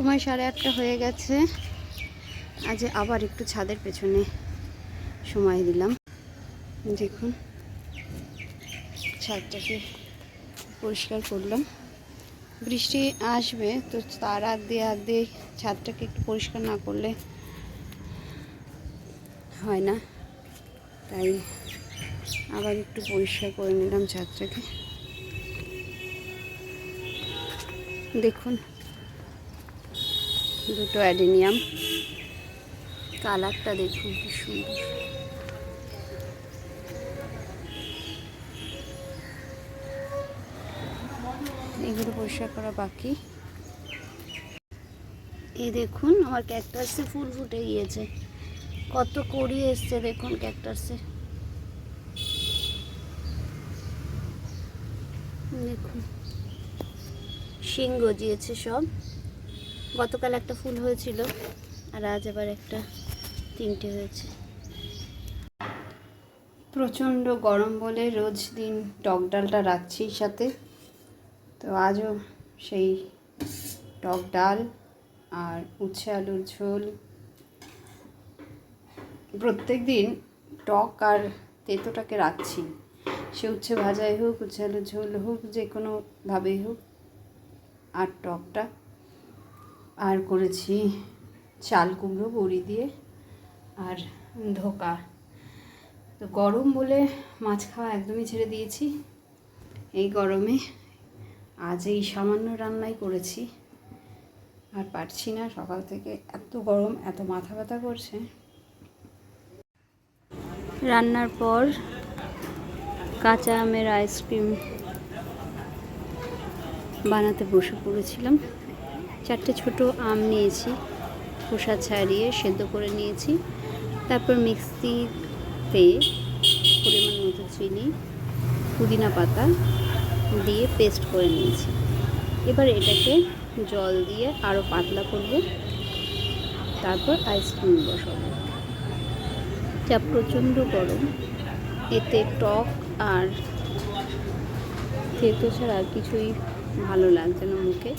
সময় সাড়ে আটটা হয়ে গেছে। আজ আবার একটু ছাদের পেছনে সময় দিলাম। দেখুন, ছাদটাকে পরিষ্কার করলাম। বৃষ্টি আসবে, তো তার আগ দিয়ে আগ দিয়ে ছাদটাকে একটু পরিষ্কার না করলে হয় না। তাই আবার একটু পরিষ্কার করে নিলাম ছাদটাকে। দেখুন দুটো অ্যাডেনিয়াম। কালারটা দেখুন কি সুন্দর। এগুলো পরিষ্কার করা বাকি। এই দেখুন, আমার ক্যাকটাসে ফুল ফুটে গিয়েছে। কত কড়ি এসছে দেখুন ক্যাকটাসে দেখুন। শিং গজিয়েছে সব। গতকাল একটা ফুল হয়েছিল আর আজ আবার একটা তিনটে হয়েছে। প্রচণ্ড গরম বলে রোজ দিন টক ডালটা রাখছি সাথে। তো আজও সেই টক ডাল আর উচ্ছে আলুর ঝোল। প্রত্যেক দিন টক আর তেঁতোটাকে রাখছি। সে উচ্ছে ভাজাই হোক, উচ্ছে আলুর ঝোল হোক, যে কোনোভাবেই হোক, আর টকটা আর করেছি চাল কুমড়ো, বড়ি দিয়ে আর ধোকা। তো গরম বলে মাছ খাওয়া একদমই ছেড়ে দিয়েছি। এই গরমে আজ এই সামান্য রান্নাই করেছি। আর পারছি না, সকাল থেকে এত গরম, এত মাথা ব্যথা করছে। রান্নার পর কাঁচা আমের আইসক্রিম বানাতে বসে পড়েছিলাম। চারটে ছোট আম নিয়েছি, খোসা ছাড়িয়ে সেদ্ধ করে নিয়েছি। তারপর মিক্সিতে পরিমাণ মতো চিনি, পুদিনা পাতা দিয়ে পেস্ট করে নিয়েছি। এবার এটাকে জল দিয়ে আরও পাতলা করব। তারপর আইসক্রিম বসাবো। যা প্রচণ্ড গরম, এতে টক আর তেতো ছাড়া কিছুই ভালো লাগছে না মুখে।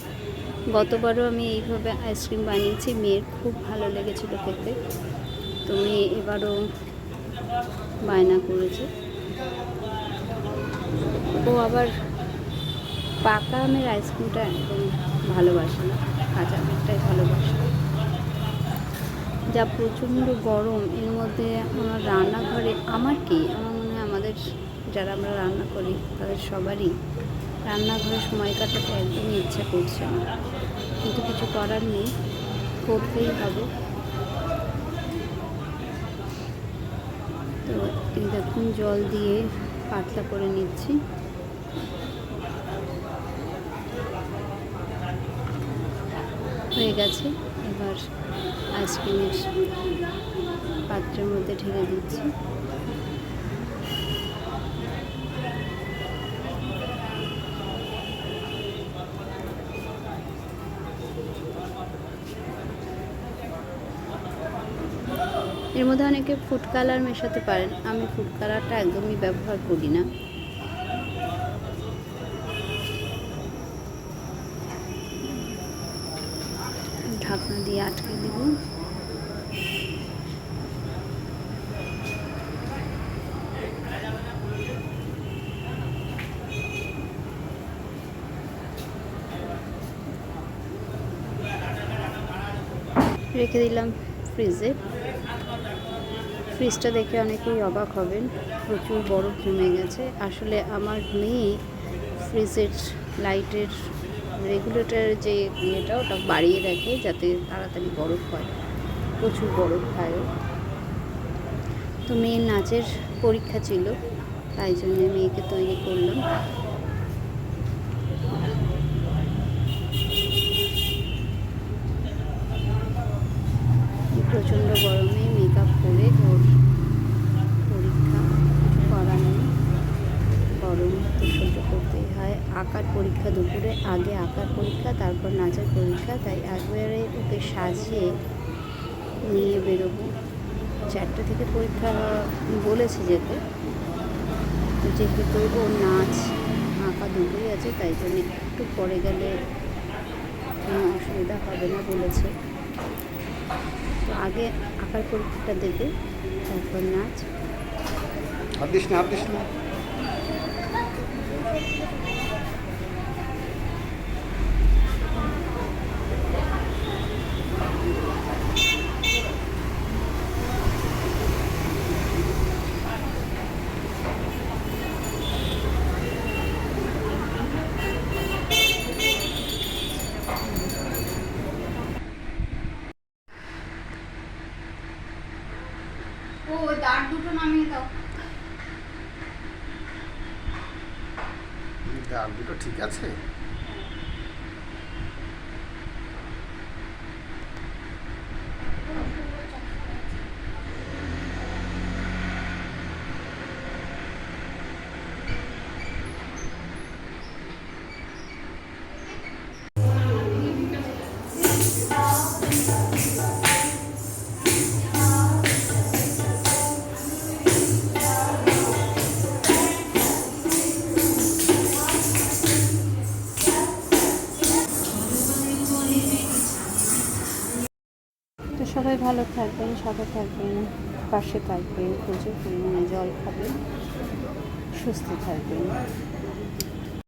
গতবারও আমি এইভাবে আইসক্রিম বানিয়েছি, মেয়ের খুব ভালো লেগেছিল খেতে। তো মেয়ে এবারও বায়না করেছে। ও আবার পাকা আমের আইসক্রিমটা একদম ভালোবাসে না, কাঁচা আমেরটাই ভালোবাসে। যা প্রচণ্ড গরম, এর মধ্যে আমার রান্নাঘরে, আমার কি? আমার মনে হয় আমাদের যারা আমরা রান্না করি, তাদের সবারই রান্নাঘরে সময় কাটাতে একদমই ইচ্ছা করছে না। কিন্তু কিছু করার নেই, করতেই হবে। তো এই দেখুন, জল দিয়ে পাতলা করে নিচ্ছি। হয়ে গেছে, এবার আইসক্রিমের পাত্রের মধ্যে ঢেলে দিচ্ছি। এর মধ্যে অনেকে ফুড কালার মেশাতে পারেন। আমি ফুড কালারটা একদমই ব্যবহার করি না। ঢাকনা দিয়ে আটকে দেব। রেখে দিলাম ফ্রিজে ফ্রিজটা দেখে অনেকেই অবাক হবেন, প্রচুর বরফ জমে গেছে। আসলে আমার মেয়ে ফ্রিজের লাইটের রেগুলেটর যে ইয়েটা, ওটা বাড়িয়ে রাখে যাতে তাড়াতাড়ি বরফ হয়। প্রচুর বরফ খায় তো মেয়ের নাচের পরীক্ষা ছিল, তাই জন্য মেয়েকে তৈরি করলাম। প্রচণ্ড গরমে মেকআপ করে ওর পরীক্ষা কিছু করার নেই গরম তো সহ্য করতেই হয় আঁকার পরীক্ষা দুপুরে আগে আঁকার পরীক্ষা, তারপর নাচের পরীক্ষা, তাই একবারে ওকে সাজিয়ে নিয়ে বেরোবো। চারটে থেকে পরীক্ষা বলেছে যেতে। তো যেহেতু ওর নাচ, আঁকা দুটোই আছে, তাই জন্য একটু পরে গেলে কোনো অসুবিধা হবে না বলেছে। তো আগে আঁকার পরীক্ষাটা দেবে তারপর নাচ। হাত দিস না, হাত দিস না। দাঁত দুটো ঠিক আছে? সবাই ভালো থাকবেন সাথে থাকবেন পাশে থাকবেন প্রচুর পরিমাণে জল খাবেন সুস্থ থাকবেন।